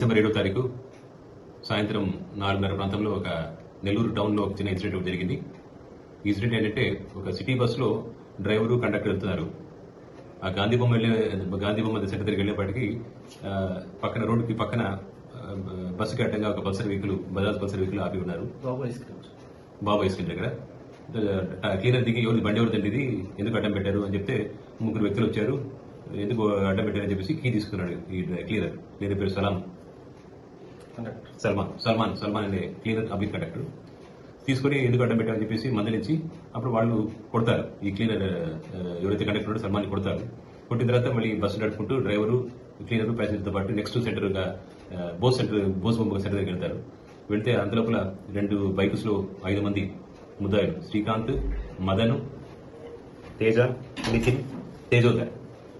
December ఏడో తారీఖు సాయంత్రం నాలుగున్నర ప్రాంతంలో ఒక నెల్లూరు టౌన్లో ఒక చిన్న ఇన్సిడెంట్ జరిగింది. ఇన్సిడెంట్ ఏంటంటే ఒక సిటీ బస్సులో డ్రైవరు కండక్టర్ వెళ్తున్నారు. ఆ గాంధీ బొమ్మ వెళ్ళే గాంధీ బొమ్మ సెంటర్ దగ్గరికి వెళ్ళేప్పటికీ ఆ, పక్కన రోడ్డుకి పక్కన ఆ, బస్సుకి అడ్డంగా ఒక Pulsar vehicle Bajaj Pulsar vehicle ఆపి ఉన్నారు. బాబు ఐస్ క్రీమ్. దగ్గర. క్లీనర్ దిగి ఎవరి బండి ఎవరిదండి ఇది ఎందుకు అడ్డం పెట్టారు అని చెప్తే ముగ్గురు వ్యక్తులు వచ్చారు. ఎందుకు అడ్డం పెట్టారని చెప్పేసి కీ తీసుకున్నాడు ఈ క్లీనర్ క్లీనర్. పేరు సలాం. సల్మాన్ సల్మాన్ సల్మాన్ అనే క్లీనర్ అభి కండక్టర్ తీసుకొని ఎందుకు అడ్డం పెట్టారని చెప్పేసి మందలించి అప్పుడు వాళ్ళు కొడతారు. ఈ క్లీనర్ ఎవరైతే కండక్టర్ సల్మాన్ కొడతారు. కొట్టిన తర్వాత మళ్ళీ బస్సు నడుపుకుంటూ డ్రైవరు క్లీనర్ ప్యాసింజర్తో పాటు నెక్స్ట్ సెంటర్గా బోస్ సెంటర్ బోస్ బొమ్మ సెంటర్ దగ్గరికి వెళ్తారు. వెళ్తే అంతలోపల రెండు బైక్స్లో ఐదు మంది ముద్దాయిలు శ్రీకాంత్ మదను తేజ నితిన్ తేజోదర్.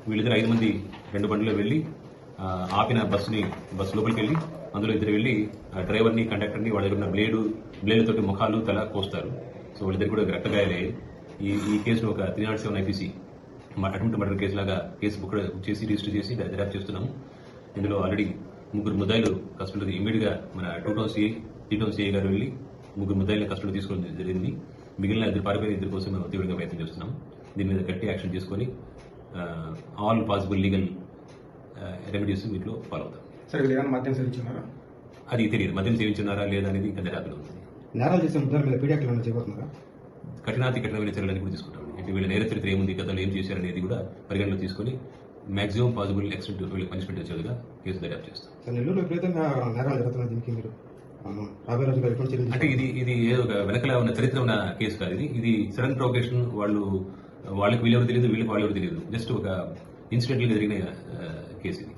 వీళ్ళిద్దరు ఐదు మంది రెండు బండిలో వెళ్ళి ఆపిన బస్సుని బస్సు లోపలికి వెళ్ళి అందులో ఇద్దరు వెళ్ళి ఆ డ్రైవర్ని కండక్టర్ని వాళ్ళ దగ్గర ఉన్న బ్లేడు బ్లేడ్లతోటి ముఖాలు తల కోస్తారు. సో వాళ్ళిద్దరు కూడా రక్తగాయాలయ్యాయి ఈ ఈ కేసులో ఒక three not seven IPC attempt murder case లాగా కేసు బుక్ చేసి రిజిస్టర్ చేసి దర్యాప్తు చేస్తున్నాము ఇందులో ఆల్రెడీ ముగ్గురు ముద్దాయిలు కస్టడీలో ఇమీడియట్గా మన two town CI T town CI గారు వెళ్ళి ముగ్గురు ముద్దాయిల కస్టడీ తీసుకోవడం జరిగింది. మిగిలిన ఇద్దరు పారిపోయిన ఇద్దరు కోసం మేము తీవ్రంగా ప్రయత్నం చేస్తున్నాం. దీని మీద గట్టి యాక్షన్ తీసుకొని ఆల్ పాసిబుల్ లీగల్ రెమెడీస్ వీటిలో ఫాలో అవుతాం. సార్ వీళ్ళు ఏమైనా మద్యం సేవించున్నారా? అది తెలియదు. మద్యం సేవించున్నారా లేదా అనేది ఇంకా దర్యాప్తులో ఉంది. నేరాలు చేసే ముద్దాల మీద పీడియాక్లు ఏమైనా చేయబోతున్నారా? కఠినాతి కఠినమైన చర్యలు కూడా తీసుకుంటాం. అంటే వీళ్ళ నేర చరిత్ర ఏముంది గతంలో ఏం చేశారనేది కూడా పరిగణలో తీసుకొని మాక్సిమం పాసిబుల్ ఎక్స్టెంట్ వీళ్ళకి పనిష్మెంట్ వచ్చేదిగా కేసు దర్యాప్తు చేస్తాం. సార్ నెల్లూరులో విపరీతంగా నేరాలు జరుగుతున్నాయి దీనికి మీరు. అంటే ఇది ఇది ఏదో ఒక వెనకల ఉన్న చరిత్ర ఉన్న కేసు కాదు ఇది. ఇది సడన్ ప్రొకేషన్ వాళ్ళు వాళ్ళకి వీళ్ళెవరు తెలియదు వీళ్ళకి వాళ్ళెవరు తెలియదు. జస్ట్ ఒక ఇన్సిడెంట్గా జరిగిన కేసు ఇది.